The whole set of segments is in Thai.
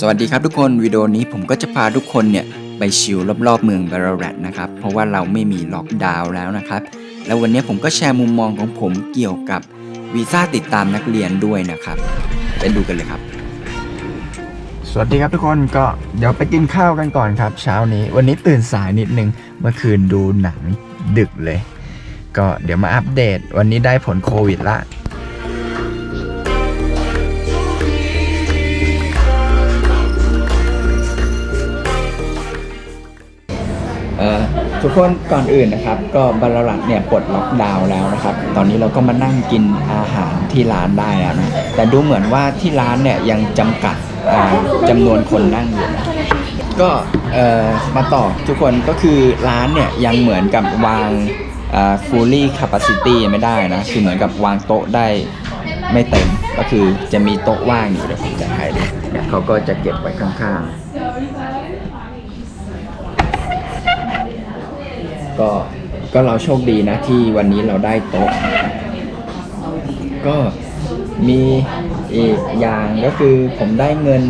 สวัสดีครับทุกคนวิดีโอนี้ผมก็จะพาทุกคนเนี่ยไปชิลรอบๆเมืองบารารัตนะครับ เพราะว่าเราไม่มีล็อกดาวน์แล้วนะครับ แล้ววันนี้ผมก็แชร์มุมมองของผมเกี่ยวกับวีซ่าติดตามนักเรียนด้วยนะครับไปดูกันเลยครับ สวัสดีครับทุกคนก็เดี๋ยวไปกินข้าวกันก่อนครับ เช้านี้ วันนี้ตื่นสายนิดนึงเมื่อคืนดูหนังดึกเลย ก็เดี๋ยวมาอัปเดต วันนี้ได้ผลโควิดละ ทุกคนก่อนอื่นนะครับ ก็บารารัตเนี่ยปลดล็อกดาวน์แล้วนะครับ ตอนนี้เราก็มานั่งกินอาหารที่ร้านได้แล้วนะแต่ดูเหมือนว่าที่ร้านเนี่ยยังจำกัดอ่าจำนวนคนนั่งอยู่นะก็เอ่อมาต่อทุกคนก็คือร้านเนี่ยยังเหมือนกับวาง fully capacity ไม่ได้นะ คือเหมือนกับวางโต๊ะได้ไม่เต็ม ก็คือจะมีโต๊ะว่างอยู่เดี๋ยวผมจะให้ดูเนี่ยเขาก็จะเก็บไว้ข้างๆ ก็ก็เราโชคดีนะที่วันนี้เราได้โต๊ะ ก็มีอีกอย่างก็คือผมได้เงิน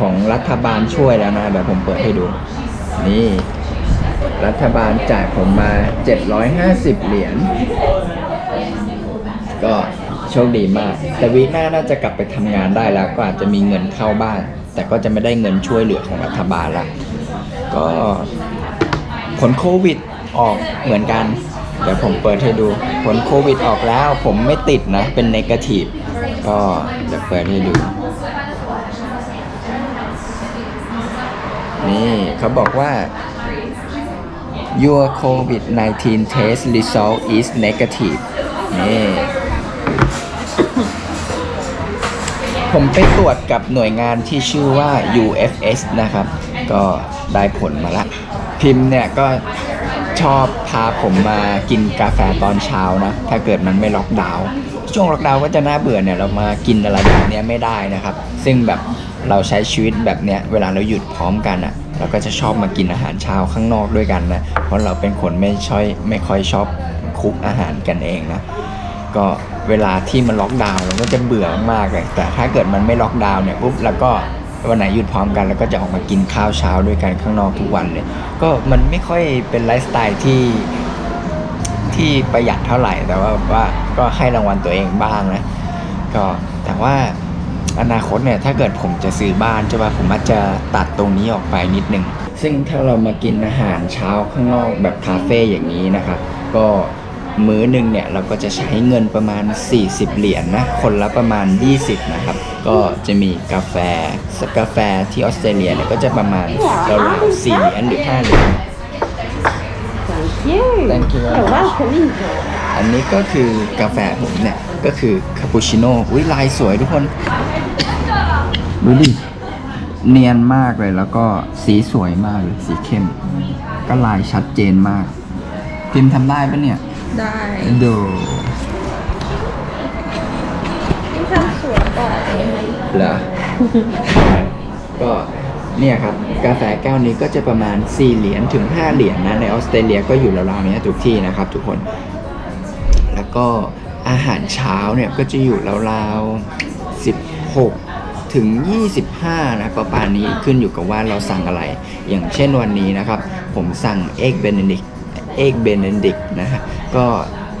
ของรัฐบาลช่วยแล้วนะแบบผมเปิดให้ดู นี่ รัฐบาลจ่ายผมมา 750 เหรียญก็โชคดีมาก แต่วีหน้าน่าจะกลับไปทำงานได้แล้ว ก็อาจจะมีเงินเข้าบ้างแต่ก็จะไม่ได้เงินช่วยเหลือของรัฐบาลละก็ผลโควิด ออกเหมือนกัน เดี๋ยวผมเปิดให้ดู ผลโควิดออกแล้ว ผมไม่ติดนะ เป็นนกาทีฟก็เดี๋ยวเปิดให้ดู นี่เขาบอกว่า your COVID-19 test result is negative นี่ผมไปตรวจกับหน่วยงานที่ชื่อว่า UFS นะครับ ก็ได้ผลมาละ พิมพ์เนี่ยก็ ชอบพาผมมากินกาแฟตอนเช้านะ ถ้าเกิดมันไม่ล็อกดาวน์ช่วงล็อกดาวน์ก็จะน่าเบื่อเนี่ยเรามากินอะไรแบบนี้ไม่ได้นะครับ ซึ่งแบบเราใช้ชีวิตแบบเนี้ยเวลาเราหยุดพร้อมกันอะ่ะ เราก็จะชอบมากินอาหารเช้าข้างนอกด้วยกันนะ เพราะเราเป็นคนไม่ชอยไม่ค่อยชอบคุกอาหารกันเองนะก็เวลาที่มันล็อกดาวน์เราก็จะเบื่อมากๆเลยแต่ถ้าเกิดมันไม่ล็อกดาวน์เนี่ยปุ๊บแล้วก็ วันไหนหยุดพร้อมกัน แล้วก็จะออกมากินข้าวเช้าด้วยกันข้างนอกทุกวันเลย ก็มันไม่ค่อยเป็นไลฟ์สไตล์ที่ที่ประหยัดเท่าไหร่แต่ว่าว่าก็ให้รางวัลตัวเองบ้างนะก็แต่ว่าอนาคตเนี่ยถ้าเกิดผมจะซื้อบ้านใช่ป่ะผมอาจจะตัดตรงนี้ออกไปนิดนึง ซึ่งถ้าเรามากินอาหารเช้าข้างนอกแบบคาเฟ่อย่างนี้นะครับก็ มื้อหนึ่งเนี่ยเราก็จะใช้เงินประมาณ 40 เหรียญนนะคนละประมาณ 20 นะครับ ก็จะมีกาแฟสกาแฟที่ออสเตรเลียเนี่ยก็จะประมาณราวๆ4เหรียญหรือ5เหรียญ Thank you. Thank you very You're much. welcome, Angel. อันนี้ก็คือกาแฟผมเนี่ย ก็คือคาปูชิโน่อุ้ยลายสวยทุกคน ดูดิ เนียนมากเลยแล้วก็สีสวยมากเลยสีเข้ม ก็ลายชัดเจนมาก พิมพ์ทำได้ปะเนี่ย ได้ดูที่ทำสวยกว่าเองเหรอ ก็เนี่ยครับกาแฟแก้วนี้ก็จะประมาณ 4 เหรียญถึง 5 เหรียญนะ ในออสเตรเลียก็อยู่ราวๆเนี้ยทุกที่นะครับทุกคน แล้วก็อาหารเช้าเนี่ยก็จะอยู่ราวๆ16 ถึง 25 นะประมาณนี้ขึ้นอยู่กับว่าเราสั่งอะไร อย่างเช่นวันนี้นะครับ ผมสั่งเอ็กเบนเดิก เอกเบนเดิกนะฮะก็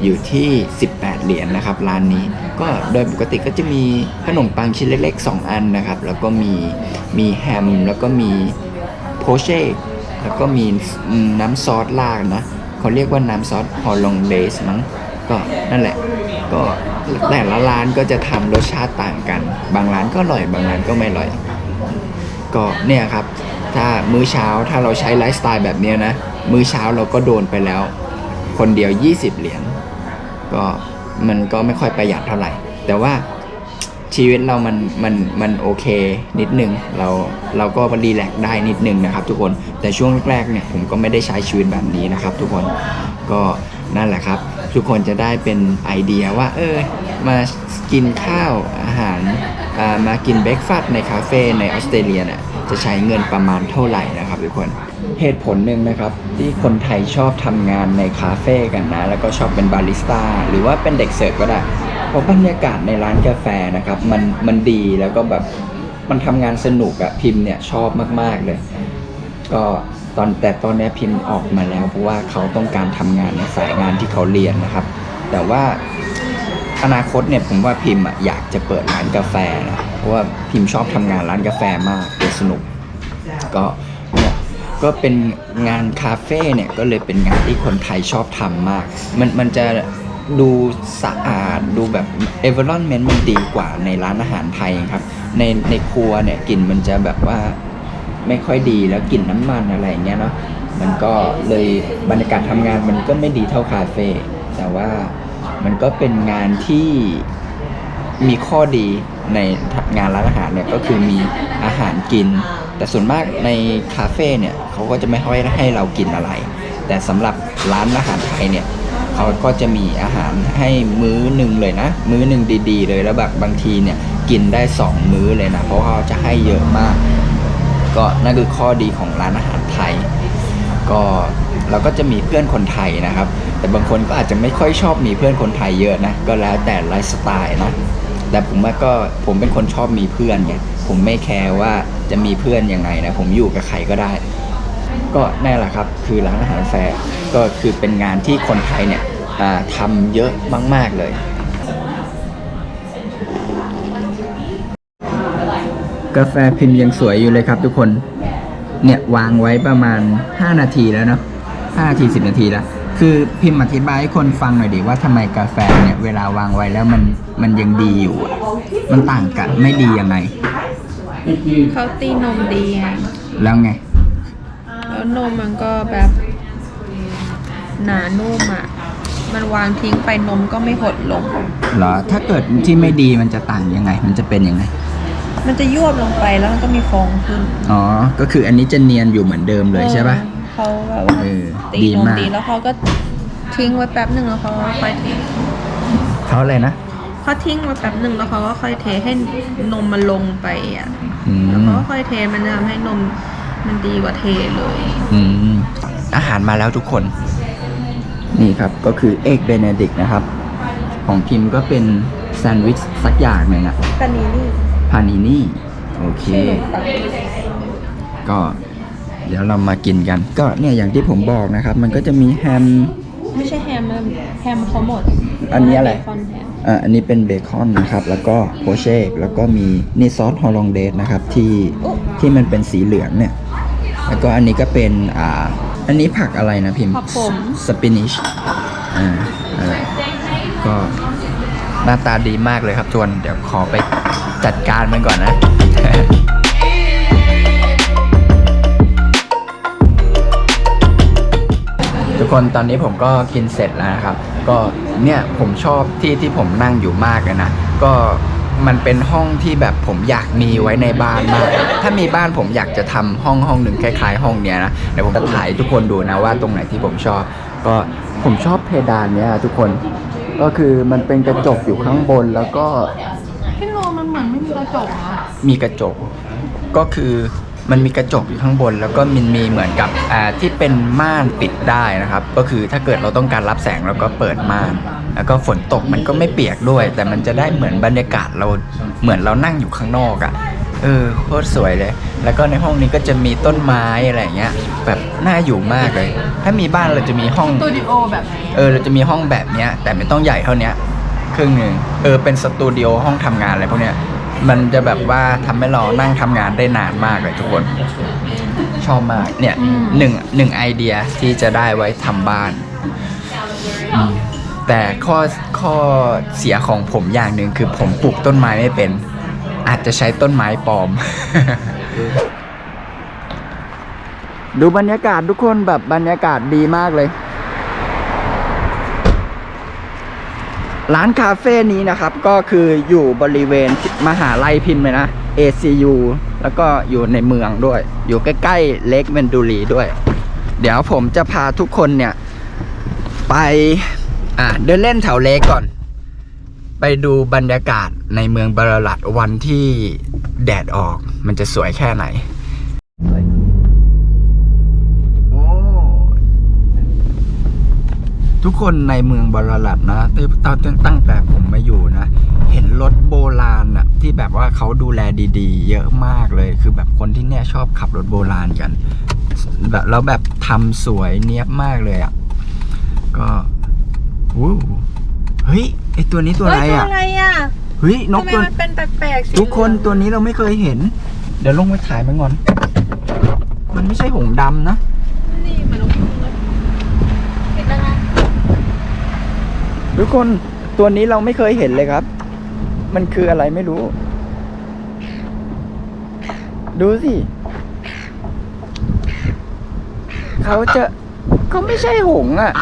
อยู่ที่ 18 เหรียญนะครับร้านนี้ก็โดยปกติก็จะมีขนมปังชิ้นเล็ก ๆ 2 อันนะครับ แล้วก็มีมีแฮมแล้วก็มีโพเช่แล้วก็มีน้ำซอสราดนะเขาเรียกว่าน้ำซอสฮอลลงเลสมั้งก็นั่นแหละก็แต่ละร้านก็จะทำรสชาติต่างกัน บางร้านก็อร่อย บางร้านก็ไม่อร่อย ก็เนี่ยครับ ถ้ามื้อเช้าถ้าเราใช้ไลฟ์สไตล์แบบนี้นะ มื้อเช้าเราก็โดนไปแล้ว คนเดียว 20 เหรียญก็มันก็ไม่ค่อยประหยัดเท่าไหร่ แต่ว่าชีวิตเรามันมันมันโอเคนิดนึงเราเราก็รีแลกได้นิดนึงนะครับ ทุกคนแต่ช่วงแรกๆเนี่ยผมก็ไม่ได้ใช้ชีวิตแบบนี้นะครับ ทุกคนก็นั่นแหละครับ ทุกคนจะได้เป็นไอเดียว่า เออ มากินข้าวอาหารอ่ามากินเบรกฟาสต์ในคาเฟ่ในออสเตรเลียเนี่ย จะใช้เงินประมาณเท่าไหร่นะครับทุกคนเหตุผลหนึ่งนะครับที่คนไทยชอบทำงานในคาเฟ่กันนะ แล้วก็ชอบเป็นบาริสต้าหรือว่าเป็นเด็กเสิร์ฟก็ได้เพราะบรรยากาศในร้านกาแฟนะครับมันมันดีแล้วก็แบบมันทำงานสนุกอะพิมพ์เนี่ยชอบมาก ๆเลย ก็ตอนแต่ตอนนี้พิมพ์ออกมาแล้วเพราะว่าเขาต้องการทำงานในสายงานที่เขาเรียนนะครับ แต่ว่าอนาคตเนี่ยผมว่าพิมพ์อะอยากจะเปิดร้านกาแฟนะ เพราะว่าพิมพ์ชอบทำงานร้านกาแฟมากเป็นสนุก ก็เนี่ยก็เป็นงานคาเฟ่เนี่ยก็เลยเป็นงานที่คนไทยชอบทำมาก มันมันจะดูสะอาดดูแบบ environment มันดีกว่าในร้านอาหารไทยครับ ในในครัวเนี่ยกลิ่นมันจะแบบว่าไม่ค่อยดีแล้วกลิ่นน้ำมันอะไรอย่างเงี้ยเนาะมันก็เลยบรรยากาศทำงานมันก็ไม่ดีเท่าคาเฟ่แต่ว่ามันก็เป็นงานที่ มีข้อดีในงานร้านอาหารเนี่ยก็คือมีอาหารกิน แต่ส่วนมากในคาเฟ่เนี่ยเขาก็จะไม่ค่อยให้เรากินอะไร แต่สำหรับร้านอาหารไทยเนี่ยเขาก็จะมีอาหารให้มื้อหนึ่งเลยนะ มื้อหนึ่งดี ๆ เลยแล้วแบบบางทีเนี่ยกินได้สองมื้อเลยนะ เพราะเขาจะให้เยอะมาก ก็นั่นคือข้อดีของร้านอาหารไทย ก็เราก็จะมีเพื่อนคนไทยนะครับ แต่บางคนก็อาจจะไม่ค่อยชอบมีเพื่อนคนไทยเยอะนะ ก็แล้วแต่ไลฟ์สไตล์นะ แต่ผมว่าก็ผมเป็นคนชอบมีเพื่อนไงผมไม่แคร์ว่าจะมีเพื่อนยังไงนะ ผมอยู่กับใครก็ได้ ก็นั่นแหละครับ คือร้านอาหารแฟร์ก็คือเป็นงานที่คนไทยเนี่ยทำเยอะมาก ๆ เลย กาแฟพิมพ์ยังสวยอยู่เลยครับทุกคน เนี่ยวางไว้ประมาณ 5 นาทีแล้วเนาะ5นาที 10 นาทีแล้ว คือพิมพ์อธิบายให้คนฟังหน่อยดิว่าทำไมกาแฟเนี่ยเวลาวางไว้แล้วมันมันยังดีอยู่อะมันต่างกันไม่ดียังไง เขาตีนมดีไงแล้วไง แล้วนมมันก็แบบ หนานุ่มอะ มันวางทิ้งไปนมก็ไม่หดลง เหรอ ถ้าเกิดที่ไม่ดีมันจะต่างยังไง มันจะเป็นยังไง มันจะยวบลงไปแล้วมันก็มีฟองขึ้น อ๋อ ก็คืออันนี้จะเนียนอยู่เหมือนเดิมเลยใช่ปะเขาแบบว่าเออตีดีนมมากดีแล้วเขาก็ทิ้งไว้แป๊บหนึ่งแล้วเขาก็ค่อยเทเขาอะไรนะเขาทิ้งไว้แป๊บหนึ่งแล้วเขาก็ค่อยเทให้นมมันลงไปอะอืแล้วมเขาก็ค่อยเทมันจะทำให้นมมันดีกว่าเทเลย อืมอาหารมาแล้วทุกคน นี่ครับก็คือเอกเบเนดิกนะครับ ของพิมพ์ก็เป็นแซนด์วิชสักอย่างหนึ่งอะ ปานีนี่พานินี่ โอเค ชื่อขนมปังก็ เดี๋ยวเรามากินกัน ก็เนี่ยอย่างที่ผมบอกนะครับ มันก็จะมีแฮม ไม่ใช่แฮมนะแฮมเขาหมดอันนี้อะไร เบคอนแฮมอ่าอันนี้เป็นเบคอนนะครับ แล้วก็โพเชกแล้วก็มีนี่ซอสฮอลลองเดสนะครับที่ที่มันเป็นสีเหลืองเนี่ย แล้วก็อันนี้ก็เป็นอ่า อันนี้ผักอะไรนะพิมพ์ผักผมสปินิชอ่าอะไรก็หน้าตาดีมากเลยครับทวน เดี๋ยวขอไปจัดการมันก่อนนะ คนตอนนี้ผมก็กินเสร็จแล้วนะครับ ก็เนี่ยผมชอบที่ที่ผมนั่งอยู่มากเลยนะ ก็มันเป็นห้องที่แบบผมอยากมีไว้ในบ้านมาก ถ้ามีบ้านผมอยากจะทำห้องห้องหนึ่งคล้ายๆ ห้องเนี้ยนะ เดี๋ยวผมจะถ่ายให้ทุกคนดูนะว่าตรงไหนที่ผมชอบ ก็ผมชอบเพดานเนี้ยทุกคน ก็คือมันเป็นกระจกอยู่ข้างบนแล้วก็พี่โนมันเหมือนไม่มีกระจกอะมีกระจก ก็คือ มันมีกระจกอยู่ข้างบน แล้วก็มันมีเหมือนกับอ่าที่เป็นม่านปิดได้นะครับ ก็คือถ้าเกิดเราต้องการรับแสงเราก็เปิดม่าน แล้วก็ฝนตกมันก็ไม่เปียกด้วย แต่มันจะได้เหมือนบรรยากาศเราเหมือนเรานั่งอยู่ข้างนอกอะ่ะเออโคตรสวยเลย แล้วก็ในห้องนี้ก็จะมีต้นไม้อะไรอย่างเงี้ย แบบน่าอยู่มากเลย ถ้ามีบ้านเราจะมีห้องสตูดิโอแบบนี้เออเราจะมีห้องแบบเนี้ยแต่ไม่ต้องใหญ่เท่าเนี้ยครึ่งหนึ่งเออเป็นสตูดิโอห้องทำงานอะไรพวกเนี้ย มันจะแบบว่าทำให้เรานั่งทำงานได้นานมากเลยทุกคน ชอบมากเนี่ยหนึ่งหนึ่งไอเดียที่จะได้ไว้ทำบ้านอืมแต่ข้อข้อเสียของผมอย่างหนึ่งคือผมปลูกต้นไม้ไม่เป็น อาจจะใช้ต้นไม้ปลอม ดูบรรยากาศทุกคนแบบบรรยากาศดีมากเลย ร้านคาเฟ่นี้นะครับก็คืออยู่บริเวณมหาลัยพิมพ์เลยนะ ACU แล้วก็อยู่ในเมืองด้วย อยู่ใกล้ๆเลกเวนดูรีด้วย เดี๋ยวผมจะพาทุกคนเนี่ย ไปเดินเล่นแถวเลกก่อน ไปดูบรรยากาศในเมืองบาราลัดวันที่แดดออกมันจะสวยแค่ไหน โอ้ ทุกคนในเมืองบาราลัดนะตั้งตั้งตั้งแต่ผมมาอยู่นะ เห็นรถโบราณอะที่แบบว่าเขาดูแลดีๆ เยอะมากเลย คือแบบคนที่เนี่ยชอบขับรถโบราณกันแบบแล้วแบบทำสวยเนี้ยบมากเลยอะก็วู้เฮ้ยไอตัวนี้ตัวอะไรเฮ้ยอะอะไรอะเฮ้ยนทำกไมตัวมันเป็นแปลกๆสีทุกคนเหลืองตัวนี้เราไม่เคยเห็น เดี๋ยวลงไปถ่ายมันก่อน มันไม่ใช่หงส์ดำนะ นี่มันนกยุงเลยติดแล้วนะ ทุกคนตัวนี้เราไม่เคยเห็นเลยครับ มันคืออะไรไม่รู้ ดูสิเขาจะเขาไม่ใช่หงอะ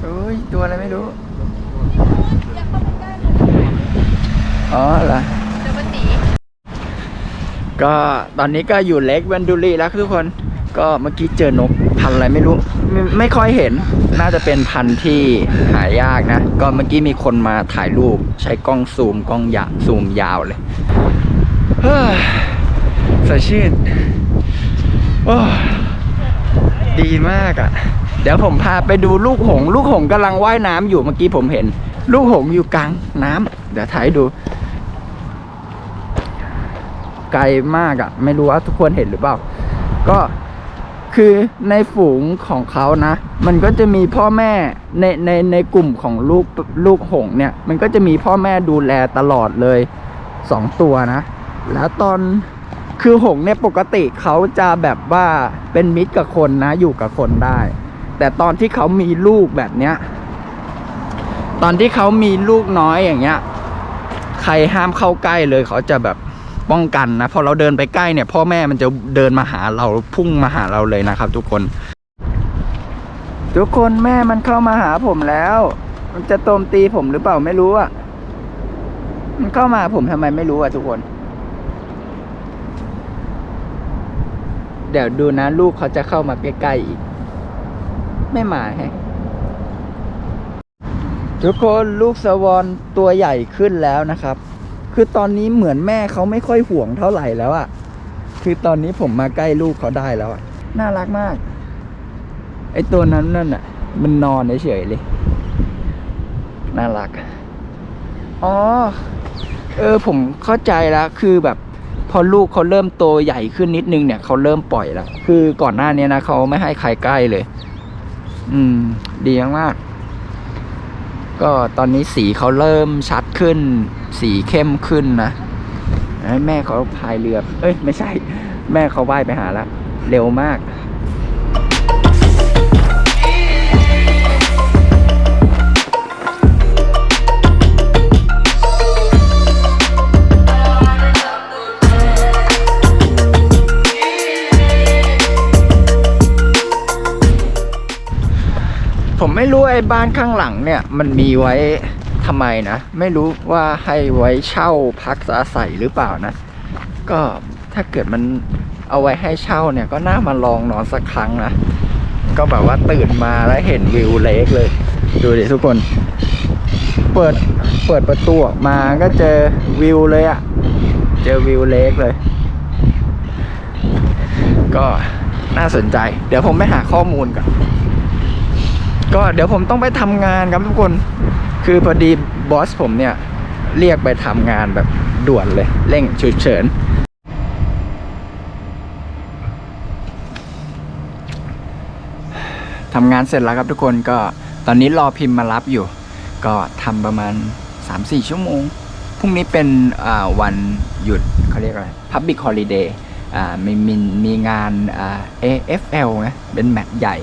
เฮ้ยตัวอะไรไม่รู้อย่าเข้าไปใกล้หนูอ๋อเหรอเดี๋ยวก็ตอนนี้ก็อยู่เล็กเวนดูรีแล้วทุกคน ก็เมื่อกี้เจอนกพันอะไรไม่รู้ ไม่ไม่ค่อยเห็นน่าจะเป็นพันธุ์ที่หายากนะ ก็เมื่อกี้มีคนมาถ่ายรูป ใช้กล้องซูมกล้องยาซูมยาวเลยเฮ้ยสดชื่นโอ้ดีมากอะ่ะ เดี๋ยวผมพาไปดูลูกหงส์ลูกหงส์กำลังว่ายน้ำอยู่เมื่อกี้ผมเห็น ลูกหงส์อยู่กลางน้ำเดี๋ยวถ่ายดู ไกลมากอะ่ะ ไม่รู้ว่าทุกคนเห็นหรือเปล่า ก็ คือในฝูงของเขานะ มันก็จะมีพ่อแม่ในในในกลุ่มของลูกลูกหงเนี่ย มันก็จะมีพ่อแม่ดูแลตลอดเลยสองตัวนะ แล้วตอนคือหงเนี่ยปกติเขาจะแบบว่าเป็นมิตรกับคนนะ อยู่กับคนได้ แต่ตอนที่เขามีลูกแบบเนี้ยตอนที่เขามีลูกน้อยอย่างเงี้ย ใครห้ามเข้าใกล้เลยเขาจะแบบ ป้องกันนะพอเราเดินไปใกล้เนี่ยพ่อแม่มันจะเดินมาหาเราพุ่งมาหาเราเลยนะครับ ทุกคน ทุกคนแม่มันเข้ามาหาผมแล้ว มันจะโจมตีผมหรือเปล่าไม่รู้อะมันเข้ามาผมทำไมไม่รู้อะทุกคน เดี๋ยวดูนะ ลูกเขาจะเข้ามาใกล้ๆอีก ไม่มาแฮะทุกคนลูกสวอนตัวใหญ่ขึ้นแล้วนะครับ คือตอนนี้เหมือนแม่เขาไม่ค่อยห่วงเท่าไหร่แล้วอะคือตอนนี้ผมมาใกล้ลูกเขาได้แล้วอะน่ารักมาก ไอตัวนั้นนั่นอะมันนอนเฉยๆเลย น่ารัก อ๋อ เออผมเข้าใจแล้วคือแบบพอลูกเขาเริ่มโตใหญ่ขึ้นนิดนึงเนี่ยเขาเริ่มปล่อยแล้ว คือก่อนหน้านี้นะเขาไม่ให้ใครใกล้เลย อืม ดีมากๆ ก็ตอนนี้สีเขาเริ่มชัดขึ้น สีเข้มขึ้นนะแม่เขาพายเรือ เอ้ยไม่ใช่ แม่เขาว่ายไปหาแล้ว เร็วมาก ไม่รู้ไอ้บ้านข้างหลังเนี่ย มันมีไว้ทำไมนะ ไม่รู้ว่าให้ไว้เช่าพักอาศัยหรือเปล่านะ ก็ถ้าเกิดมันเอาไว้ให้เช่าเนี่ยก็น่ามาลองนอนสักครั้งนะ ก็แบบว่าตื่นมาแล้วเห็นวิวเลกเลย ดูดิทุกคน เปิดเปิดประตูออกมาก็เจอวิวเลยอะ่ะเจอวิวเลกเลย ก็น่าสนใจ เดี๋ยวผมไปหาข้อมูลก่อน ก็เดี๋ยวผมต้องไปทำงานครับทุกคน คือพอดีบอสผมเนี่ย เรียกไปทำงานแบบด่วนเลย เร่งฉุกเฉิน ทำงานเสร็จแล้วครับทุกคนก็ตอนนี้รอพิมพ์มารับอยู่ ก็ทำประมาณ 3-4 ชั่วโมง พรุ่งนี้เป็นวันหยุดเขาเรียกอะไร Public Holiday มีมีมีงานอ่า AFL นะเป็นแมตช์ใหญ่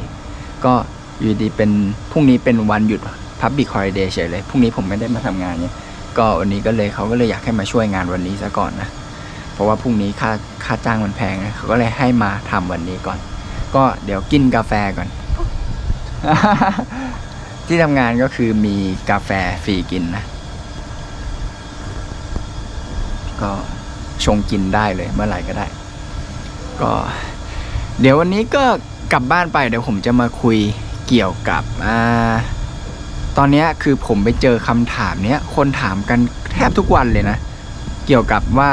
ก็ อยู่ดีเป็นพรุ่งนี้เป็นวันหยุด Public Holiday เฉยเลยพรุ่งนี้ผมไม่ได้มาทำงานเนี่ยก็วันนี้ก็เลยเขาก็เลยอยากให้มาช่วยงานวันนี้ซะก่อนนะเพราะว่าพรุ่งนี้ค่าค่าจ้างมันแพงนะเขาก็เลยให้มาทำวันนี้ก่อน ก็เดี๋ยวกินกาแฟก่อน ที่ทำงานก็คือมีกาแฟฟรีกินนะ ก็ชงกินได้เลยเมื่อไหร่ก็ได้ ก็ เดี๋ยววันนี้ก็กลับบ้านไปเดี๋ยวผมจะมาคุย เกี่ยวกับอ่าตอนเนี้ยคือผมไปเจอคำถามเนี้ยคนถามกันแทบทุกวันเลยนะ เกี่ยวกับว่า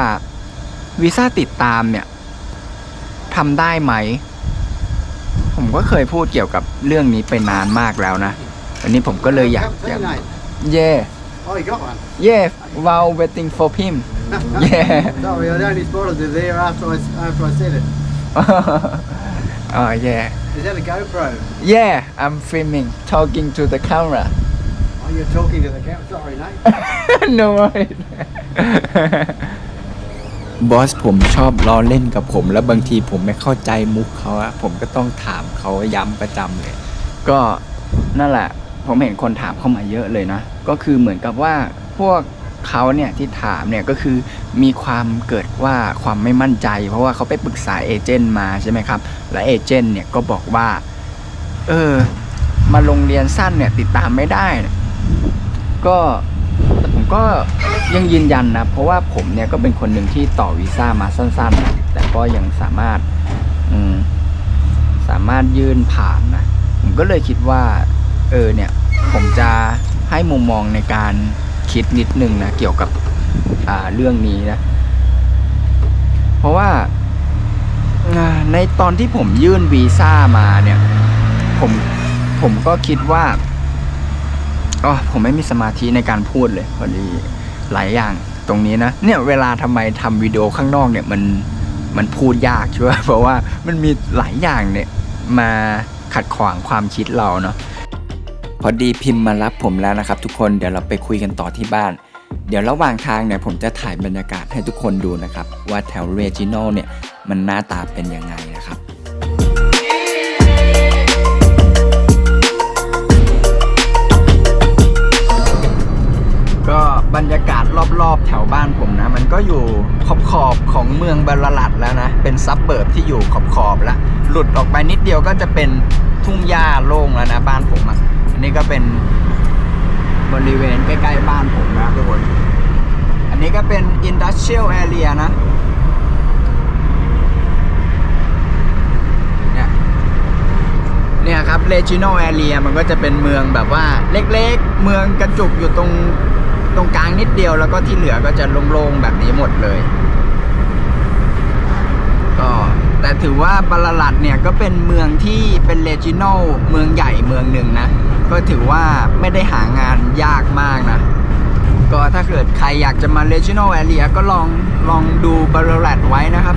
วีซ่าติดตามเนี่ยทำได้ไหม ผมก็เคยพูดเกี่ยวกับเรื่องนี้ไปนานมากแล้วนะวันนี้ผมก็เลยอยากอยาก yeah Oh, you got one? yeah while waiting for him yeah Sorry, I only spotted it there after I, after I said it. oh yeah Is that a GoPro? yeah I'm filming talking to the camera Oh, you're talking to the camera. Sorry, mate. no worry บอสผมชอบล้อเล่นกับผม แล้วบางทีผมไม่เข้าใจมุกเขาอะผมก็ต้องถามเขาย้ำประจำเลย ก็นั่นแหละ ผมเห็นคนถามเข้ามาเยอะเลยนะ ก็คือเหมือนกับว่าพวก เขาเนี่ยที่ถามเนี่ยก็คือมีความเกิดว่าความไม่มั่นใจ เพราะว่าเขาไปปรึกษาเอเจนต์มาใช่ไหมครับ และเอเจนต์เนี่ยก็บอกว่า เออ มาโรงเรียนสั้นเนี่ยติดตามไม่ได้นะก็แต่ผมก็ยังยืนยันนะ เพราะว่าผมเนี่ยก็เป็นคนหนึ่งที่ต่อวีซ่ามาสั้นๆนะแต่ก็ยังสามารถสามารถยื่นผ่านนะ ผมก็เลยคิดว่า เออเนี่ย ผมจะให้มุมมองในการ คิดนิดนึงนะเกี่ยวกับเรื่องนี้นะ เพราะว่าในตอนที่ผมยื่นวีซ่ามาเนี่ย ผมผมก็คิดว่าอ๋อผมไม่มีสมาธิในการพูดเลยพอดีหลายอย่างตรงนี้นะ เนี่ยเวลาทำไมทำวิดีโอข้างนอกเนี่ยมันมันพูดยากใช่ไหมเพราะว่ามันมีหลายอย่างเนี่ยมาขัดขวางความคิดเราเนาะ พอดีพิมพ์มารับผมแล้วนะครับ ทุกคนเดี๋ยวเราไปคุยกันต่อที่บ้าน เดี๋ยวระหว่างทางเนี่ยผมจะถ่ายบรรยากาศให้ทุกคนดูนะครับ ว่าแถวเรจิโนเนี่ยมันหน้าตาเป็นยังไงนะครับก็บรรยากาศรอบๆ แถวบ้านผมนะ มันก็อยู่ขอบขอบๆของเมืองบาลลัดแล้วนะ เป็นซับเบิร์บที่อยู่ขอบขอบๆแล้วหลุดออกไปนิดเดียวก็จะเป็นทุ่งหญ้าโล่งแล้วนะบ้านผมอะ นี้ก็เป็นบริเวณใกล้ๆบ้านผมนะทุกคน อันนี้ก็เป็นอินดัสเ i ียลแอเรียนะเนี่ยเนี่ยครับเลจิโนแอเรียมันก็จะเป็นเมืองแบบว่าเล็กๆ เมืองกระจุกอยู่ตรงตรงกลางนิดเดียวแล้วก็ที่เหลือก็จะโล่งๆแบบนี้หมดเลย ก็ แต่ถือว่าบาลาลัดเนี่ยก็เป็นเมืองที่เป็นเลจิโนเมืองใหญ่เมืองหนึ่งนะ ก็ถือว่าไม่ได้หางานยากมากนะ ก็ถ้าเกิดใครอยากจะมาเลจิโนแอเรียก็ลองลองดูบาลาลัดไว้นะครับ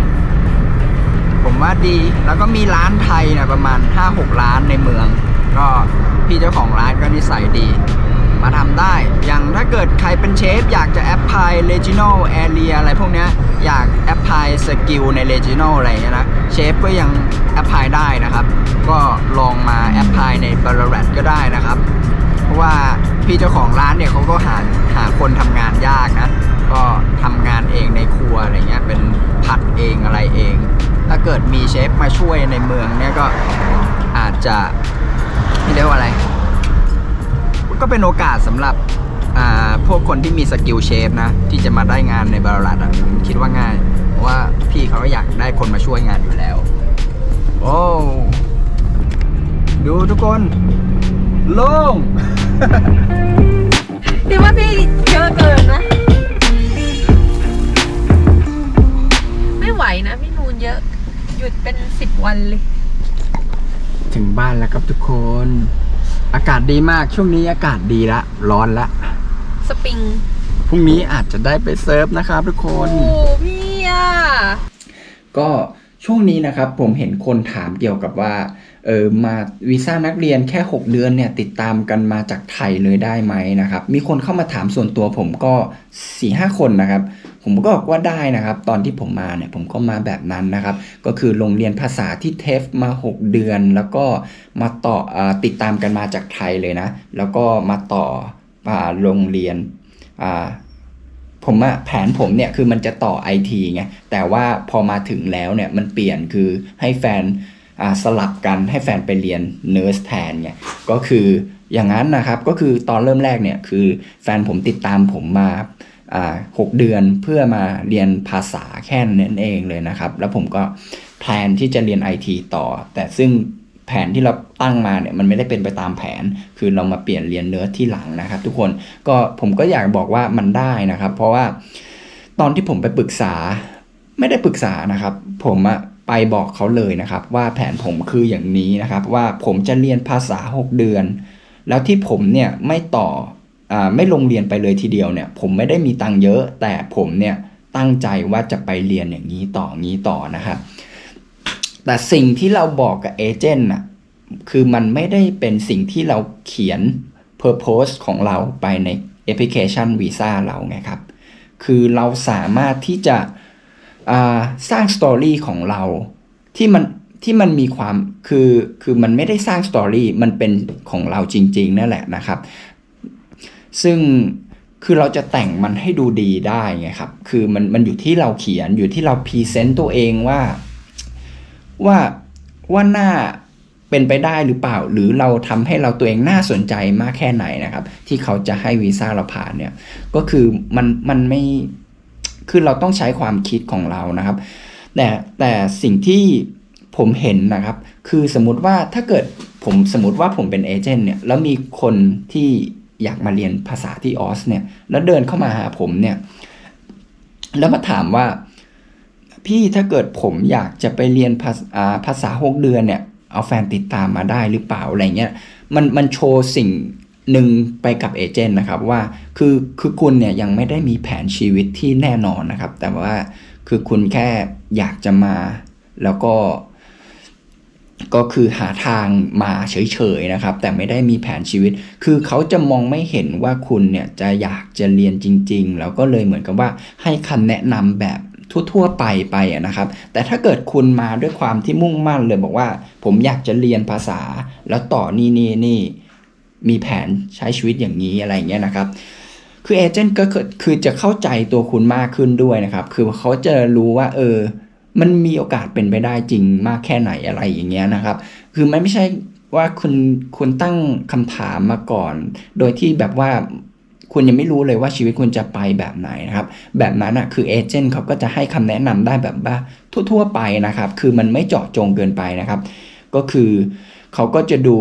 ผมว่าดีแล้วก็มีร้านไทยนะประมาณ 5-6 ร้านในเมือง ก็พี่เจ้าของร้านก็นิสัยดี มาทำได้ อย่างถ้าเกิดใครเป็นเชฟ อยากจะแอปพลายเลจิโนแอเรียอะไรพวกเนี้ยอยากแอปพลายสกิลในเลจิโนอะไรเงี้ยนะเชฟก็ยังแอปพลายได้นะครับ ก็ลองมาแอปพลายในบาร์เรตก็ได้นะครับ เพราะว่าพี่เจ้าของร้านเนี่ยเขาก็หาหาคนทำงานยากนะก็ทำงานเองในครัวอะไรเงี้ยเป็นผัดเองอะไรเอง ถ้าเกิดมีเชฟมาช่วยในเมืองเนี่ยก็อาจจะเรียกว่าอะไร ก็เป็นโอกาสสำหรับอ่าพวกคนที่มีสกิลเชฟนะ ที่จะมาได้งานในบาร์ลัดอะผมคิดว่าง่าย เพราะว่าพี่เขาก็อยากได้คนมาช่วยงานอยู่แล้ว โอ้ ดูทุกคน โล่งพี่ว่าพี่เยอะเกินนะ ไม่ไหวนะ พี่นูนเยอะ หยุดเป็นสิบวันเลย ถึงบ้านแล้วครับทุกคน อากาศดีมากช่วงนี้อากาศดีละ ร้อนละสปริงพรุ่งนี้อาจจะได้ไปเซิร์ฟนะครับทุกคโอ้นพี่อะก็ช่วงนี้นะครับผมเห็นคนถามเกี่ยวกับว่าเออมาวีซ่านักเรียนแค่ 6 เดือนเนี่ยติดตามกันมาจากไทยเลยได้ไหมนะครับ มีคนเข้ามาถามส่วนตัวผมก็4ีหคนนะครับ ผมก็บอกว่าได้นะครับ ตอนที่ผมมาเนี่ยผมก็มาแบบนั้นนะครับ ก็คือโรงเรียนภาษาที่เทฟมา 6 เดือน แล้วก็มาต่ออติดตามกันมาจากไทยเลยนะ แล้วก็มาต่ออาโรงเรียนผมอะแผนผมเนี่ยคือมันจะต่อ IT ไงแต่ว่าพอมาถึงแล้วเนี่ยมันเปลี่ยนคือให้แฟนสลับกันให้แฟนไปเรียนเน r ร์สแทนไงก็คืออย่างนั้นนะครับก็คือตอนเริ่มแรกเนี่ยคือแฟนผมติดตามผมมา หกเดือนเพื่อมาเรียนภาษาแค่นั้นเองเลยนะครับ แล้วผมก็แพลนที่จะเรียน IT ต่อ แต่ซึ่งแผนที่เราตั้งมาเนี่ยมันไม่ได้เป็นไปตามแผน คือเรามาเปลี่ยนเรียนเนื้อที่หลังนะครับ ทุกคนก็ผมก็อยากบอกว่ามันได้นะครับ เพราะว่าตอนที่ผมไปปรึกษาไม่ได้ปรึกษานะครับ ผมอะไปบอกเขาเลยนะครับ ว่าแผนผมคืออย่างนี้นะครับ ว่าผมจะเรียนภาษา 6 เดือน แล้วที่ผมเนี่ยไม่ต่อ ไม่ลงเรียนไปเลยทีเดียวเนี่ย ผมไม่ได้มีตังค์เยอะ แต่ผมเนี่ยตั้งใจว่าจะไปเรียนอย่างนี้ต่องี้ต่อนะครับแต่สิ่งที่เราบอกกับเอเจนต์น่ะคือมันไม่ได้เป็นสิ่งที่เราเขียน Purpose ของเราไปในแอปพลิเคชันวีซ่าเราไงครับ คือเราสามารถที่จะสร้างสตอรี่ของเราที่มันที่มันมีความคือคือมันไม่ได้สร้างสตอรี่มันเป็นของเราจริง ๆ นั่นแหละนะครับ ซึ่งคือเราจะแต่งมันให้ดูดีได้ไงครับ คือมันมันอยู่ที่เราเขียนอยู่ที่เราพรีเซนต์ตัวเองว่า ว่าว่าหน้าเป็นไปได้หรือเปล่า หรือเราทำให้เราตัวเองน่าสนใจมากแค่ไหนนะครับ ที่เขาจะให้วีซ่าเราผ่านเนี่ย ก็คือมันมันไม่คือเราต้องใช้ความคิดของเรานะครับ แต่แต่สิ่งที่ผมเห็นนะครับ คือสมมติว่าถ้าเกิดผมสมมติว่าผมเป็นเอเจนต์เนี่ยแล้วมีคนที่ อยากมาเรียนภาษาที่ออสเนี่ย แล้วเดินเข้ามาหาผมเนี่ย แล้วมาถามว่า พี่ถ้าเกิดผมอยากจะไปเรียนภาษาภาษา6เดือนเนี่ย เอาแฟนติดตามมาได้หรือเปล่าอะไรเงี้ย มันมันโชว์สิ่งหนึ่งไปกับเอเจนต์นะครับว่าคือคือคุณเนี่ยยังไม่ได้มีแผนชีวิตที่แน่นอนนะครับ แต่ว่าคือคุณแค่อยากจะมาแล้วก็ ก็คือหาทางมาเฉยๆนะครับ แต่ไม่ได้มีแผนชีวิต คือเขาจะมองไม่เห็นว่าคุณเนี่ยจะอยากจะเรียนจริง ๆ แล้วก็เลยเหมือนกับว่าให้คำแนะนำแบบทั่วๆไปไปนะครับ แต่ถ้าเกิดคุณมาด้วยความที่มุ่งมั่นเลยบอกว่า ผมอยากจะเรียนภาษา แล้วต่อนี่นี่นี่มีแผนใช้ชีวิตอย่างนี้อะไรเงี้ยนะครับคือเอเจนต์ก็คือจะเข้าใจตัวคุณมากขึ้นด้วยนะครับ คือเขาจะรู้ว่าเออ มันมีโอกาสเป็นไปได้จริงมากแค่ไหนอะไรอย่างเงี้ยนะครับ คือมันไม่ใช่ว่าคุณคุณตั้งคำถามมาก่อน โดยที่แบบว่าคุณยังไม่รู้เลยว่าชีวิตคุณจะไปแบบไหนนะครับ แบบนั้นอะคือเอเจนต์เขาก็จะให้คำแนะนำได้แบบว่าทั่ว ๆ ไปนะครับ คือมันไม่เจาะจงเกินไปนะครับ ก็คือเขาก็จะดู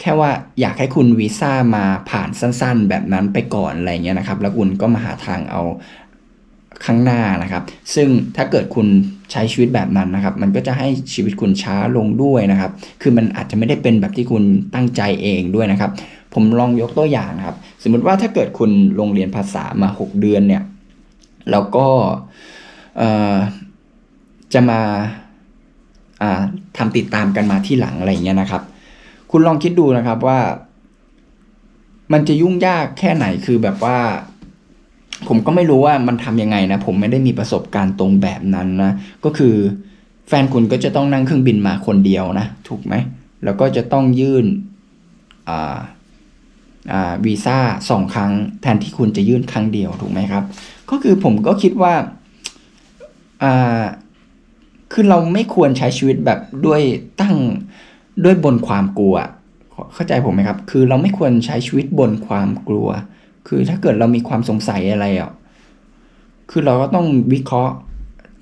แค่ว่าอยากให้คุณวีซ่ามาผ่านสั้น ๆ แบบนั้นไปก่อนอะไรเงี้ยนะครับ แล้วคุณก็มาหาทางเอาข้างหน้านะครับ ซึ่งถ้าเกิดคุณ ใช้ชีวิตแบบนั้นนะครับ มันก็จะให้ชีวิตคุณช้าลงด้วยนะครับ คือมันอาจจะไม่ได้เป็นแบบที่คุณตั้งใจเองด้วยนะครับ ผมลองยกตัวอย่างนะครับ สมมติว่าถ้าเกิดคุณลงเรียนภาษามา 6 เดือนเนี่ย แล้วก็จะมาาทำติดตามกันมาที่หลังอะไรอย่างเงี้ยนะครับ คุณลองคิดดูนะครับว่า มันจะยุ่งยากแค่ไหนคือแบบว่า ผมก็ไม่รู้ว่ามันทำยังไงนะ ผมไม่ได้มีประสบการณ์ตรงแบบนั้นนะ ก็คือ แฟนคุณก็จะต้องนั่งเครื่องบินมาคนเดียวนะ ถูกไหม แล้วก็จะต้องยื่นอ่าอ่าวีซ่าสองครั้ง แทนที่คุณจะยื่นครั้งเดียวถูกไหมครับ ก็คือผมก็คิดว่าอ่าคือเราไม่ควรใช้ชีวิตแบบด้วยตั้งด้วยบนความกลัว เข้าใจผมไหมครับ คือเราไม่ควรใช้ชีวิตบนความกลัว คือถ้าเกิดเรามีความสงสัยอะไรอะคือเราก็ต้องวิเคราะห์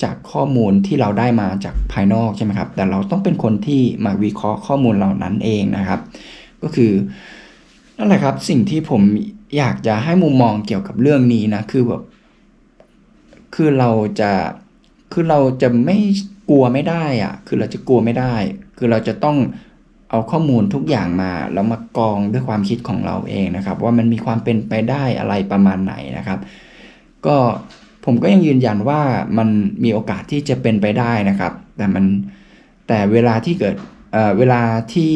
จากข้อมูลที่เราได้มาจากภายนอกใช่ไหมครับ แต่เราต้องเป็นคนที่มาวิเคราะห์ข้อมูลเหล่านั้นเองนะครับ ก็คือนั่นแหละครับสิ่งที่ผมอยากจะให้มุมมองเกี่ยวกับเรื่องนี้นะคือแบบคือเราจะคือเราจะไม่กลัวไม่ได้อะคือเราจะกลัวไม่ได้ คือเราจะต้อง เอาข้อมูลทุกอย่างมาแล้วมากรองด้วยความคิดของเราเองนะครับ ว่ามันมีความเป็นไปได้อะไรประมาณไหนนะครับ ก็ผมก็ยังยืนยันว่ามันมีโอกาสที่จะเป็นไปได้นะครับ แต่มันแต่เวลาที่เกิดเเวลาที่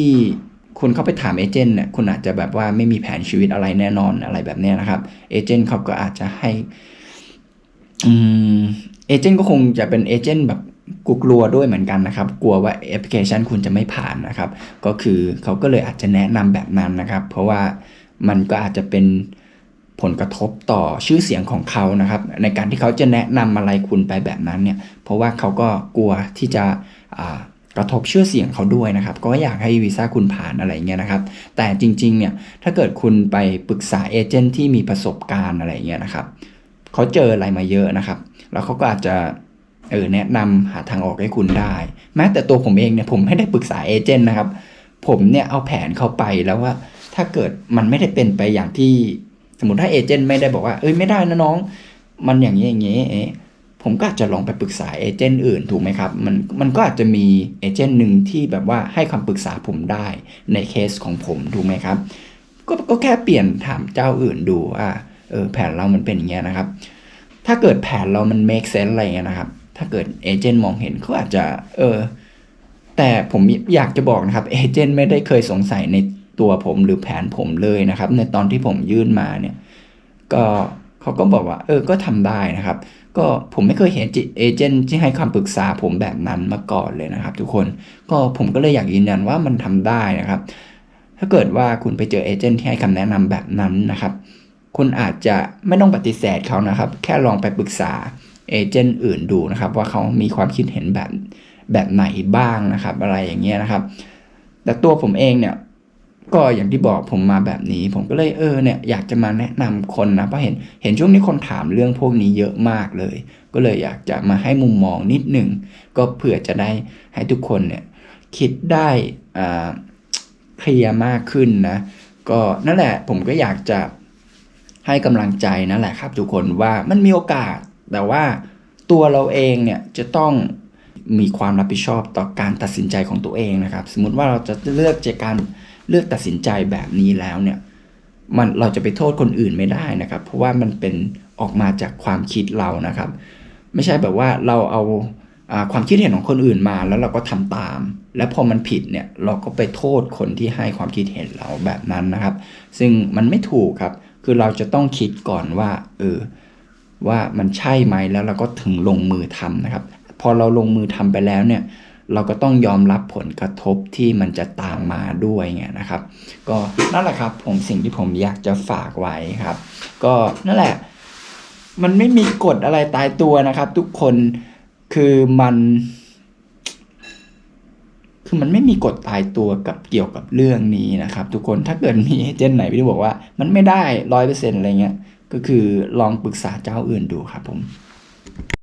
คุณเข้าไปถามเอเจนต์เนี่ยคุณอาจจะแบบว่าไม่มีแผนชีวิตอะไรแน่นอนอะไรแบบนี้นะครับเอเจนต์เขาก็อาจจะให้เอเจนต์ก็คงจะเป็นเอเจนต์แบบ กลัวด้วยเหมือนกันนะครับ กลัวว่าแอปพลิเคชันคุณจะไม่ผ่านนะครับ ก็คือเขาก็เลยอาจจะแนะนำแบบนั้นนะครับ เพราะว่ามันก็อาจจะเป็นผลกระทบต่อชื่อเสียงของเขานะครับ ในการที่เขาจะแนะนำอะไรคุณไปแบบนั้นเนี่ย เพราะว่าเขาก็กลัวที่จะกระทบชื่อเสียงเขาด้วยนะครับ ก็อยากให้วีซ่าคุณผ่านอะไรเงี้ยนะครับ แต่จริงๆเนี่ยถ้าเกิดคุณไปปรึกษาเอเจนต์ที่มีประสบการณ์อะไรเงี้ยนะครับเขาเจออะไรมาเยอะนะครับ แล้วเขาก็อาจจะ เออแนะนำหาทางออกให้คุณได้ แม้แต่ตัวผมเองเนี่ยผมไม่ได้ปรึกษาเอเจนต์นะครับ ผมเนี่ยเอาแผนเข้าไปแล้วว่าถ้าเกิดมันไม่ได้เป็นไปอย่างที่สมมติถ้าเอเจนต์ไม่ได้บอกว่าเอ้ยไม่ได้นะน้อง มันอย่างนี้อย่างนี้เอ๊ะผมก็อาจจะลองไปปรึกษาเอเจนต์อื่นถูกไหมครับ มันมันก็อาจจะมีเอเจนต์หนึ่งที่แบบว่าให้คำปรึกษาผมได้ในเคสของผมถูกไหมครับก็ก็แค่เปลี่ยนถามเจ้าอื่นดูว่าเออแผนเรามันเป็นอย่างเงี้ยนะครับ ถ้าเกิดแผนเรามัน make sense อะไรเงี้ยนะครับ ถ้าเกิดเอเจนต์มองเห็นเขาอาจจะ เออ แต่ผมอยากจะบอกนะครับเอเจนต์ไม่ได้เคยสงสัยในตัวผมหรือแผนผมเลยนะครับ ในตอนที่ผมยื่นมาเนี่ย ก็เขาก็บอกว่า เออ ก็ทำได้นะครับ ก็ผมไม่เคยเห็นจิเอเจนต์ที่ให้คำปรึกษาผมแบบนั้นมาก่อนเลยนะครับ ทุกคน ก็ผมก็เลยอยากยืนยันว่ามันทำได้นะครับ ถ้าเกิดว่าคุณไปเจอเอเจนต์ที่ให้คำแนะนำแบบนั้นนะครับ คุณอาจจะไม่ต้องปฏิเสธเขานะครับ แค่ลองไปปรึกษา เอเจนต์อื่นดูนะครับว่าเขามีความคิดเห็นแบบแบบไหนบ้างนะครับ อะไรอย่างเงี้ยนะครับ แต่ตัวผมเองเนี่ยก็อย่างที่บอกผมมาแบบนี้ ผมก็เลยเออเนี่ยอยากจะมาแนะนำคนนะเพราะเห็นเห็นช่วงนี้คนถามเรื่องพวกนี้เยอะมากเลย ก็เลยอยากจะมาให้มุมมองนิดหนึ่งก็เผื่อจะได้ให้ทุกคนเนี่ยคิดได้อ่าเคลียร์มากขึ้นนะก็นั่นแหละผมก็อยากจะให้กำลังใจนั่นแหละครับ ทุกคนว่ามันมีโอกาส แต่ว่าตัวเราเองเนี่ยจะต้องมีความรับผิดชอบต่อการตัดสินใจของตัวเองนะครับ สมมุติว่าเราจะเลือกจากการเลือกตัดสินใจแบบนี้แล้วเนี่ยมันเราจะไปโทษคนอื่นไม่ได้นะครับ เพราะว่ามันเป็นออกมาจากความคิดเรานะครับ ไม่ใช่แบบว่าเราเอาอความคิดเห็นของคนอื่นมาแล้วเราก็ทำตาม แล้วพอมันผิดเนี่ยเราก็ไปโทษคนที่ให้ความคิดเห็นเราแบบนั้นนะครับ ซึ่งมันไม่ถูกครับ คือเราจะต้องคิดก่อนว่าเออ ว่ามันใช่ไหมแล้วเราก็ถึงลงมือทำนะครับ พอเราลงมือทำไปแล้วเนี่ยเราก็ต้องยอมรับผลกระทบที่มันจะตามมาด้วยไงนะครับ ก็นั่นแหละครับผมสิ่งที่ผมอยากจะฝากไว้ครับ ก็นั่นแหละ มันไม่มีกฎอะไรตายตัวนะครับ ทุกคนคือมัน คือมันไม่มีกฎตายตัวกับเกี่ยวกับเรื่องนี้นะครับ ทุกคนถ้าเกิดมีเอเจนต์ไหนที่บอกว่า มันไม่ได้ร้อยเปอร์เซ็นต์อะไรเงี้ย ก็คือลองปรึกษาเจ้าอื่นดูครับผม